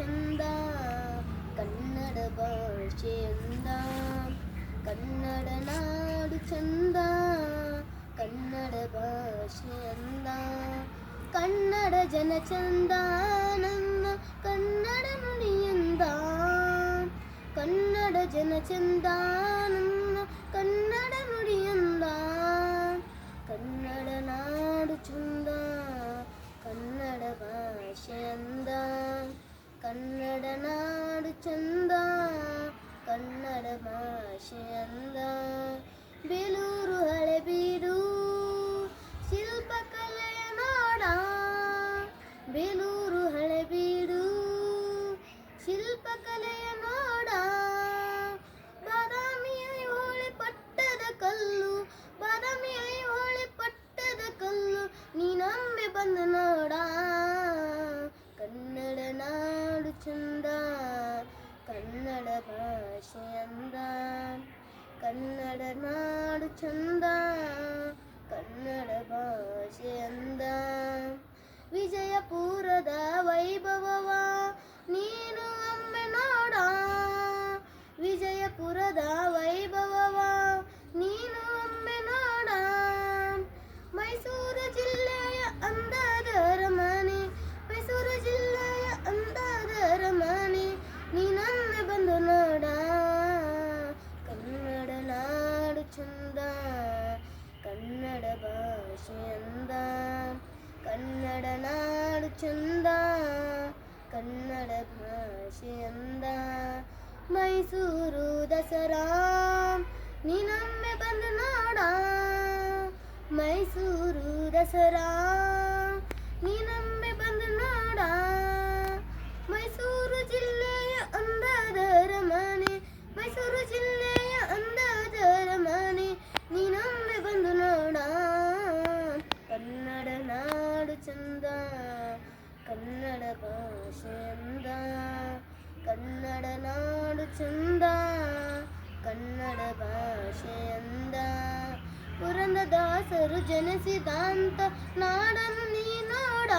ഭാഷെന്ത കന്നഡ ഭാഷെന്ത കന്നഡ നാട് ചെന്ത. കന്നഡ ഭാഷെന്ത കന്നഡ ജന ചെന്ത നന്ന കന്നഡ നുടിയെന്ത കന്നഡ ജന ചെന്ത നന്ന കന്നഡ നുടിയെന്ത കന്നഡ നാട് ಚಂದ ಕನ್ನಡ ಭಾಷೆ ಅಂದ. ಬೇಲೂರು ಹಳೆಬೀಡು ಕನ್ನಡ ನಾಡು ಚಂದ ಕನ್ನಡ ಭಾಷೆ ಅಂದ. ವಿಜಯಪುರದ ವೈಭವವ ಕನ್ನಡ ಭಾಷೆ ಅಂದ. ಕನ್ನಡ ನಾಡು ಚಂದ. ಕನ್ನಡ ಭಾಷೆ ಅಂದ. ಮೈಸೂರು ದಸರಾ, ನೀನೊಮ್ಮೆ ಬಂದು ನೋಡ. ಮೈಸೂರು ದಸರಾ. ಪುರಂದದಾಸರು ಜನಿಸಿದಾಂತ ನಾಡನ್ನು ನೀ ನೋಡ.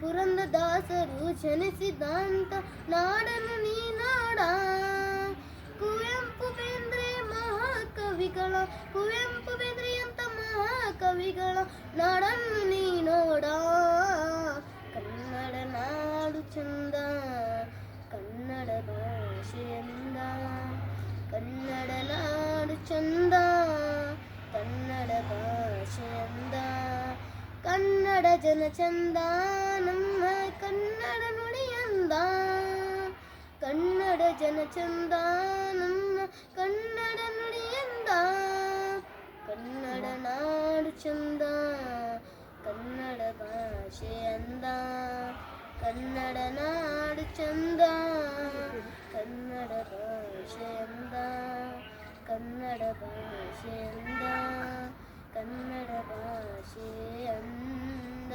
ಪುರಂದದಾಸರು ಜನಿಸಿದಂತ ನಾಡನು ನೀ ನೋಡ. ಕುವೆಂಪು ಬೇಂದ್ರೆ ಮಹಾಕವಿಗಳ, ಕುವೆಂಪು ಬೇಂದ್ರೆ ಅಂತ ಮಹಾಕವಿಗಳ ನಾಡನ್ನು ನೀ ನೋಡ. ಕನ್ನಡ ಜನ ಚಂದ ನಮ್ಮ ಕನ್ನಡ ನುಡಿಯಂದ ಕನ್ನಡ ಜನ ಚಂದ ನಮ್ಮ ಕನ್ನಡ ನುಡಿಯಂದ ಕನ್ನಡ ನಾಡು ಚಂದ ಕನ್ನಡ ಭಾಷೆ ಅಂದ ಕನ್ನಡ ನಾಡು ಚಂದ ಕನ್ನಡ ಭಾಷೆ ಅಂದ ಕನ್ನಡ ಭಾಷೆ ಅಂದ ಕನ್ನಡ ಭಾಷೆ ಅಂದ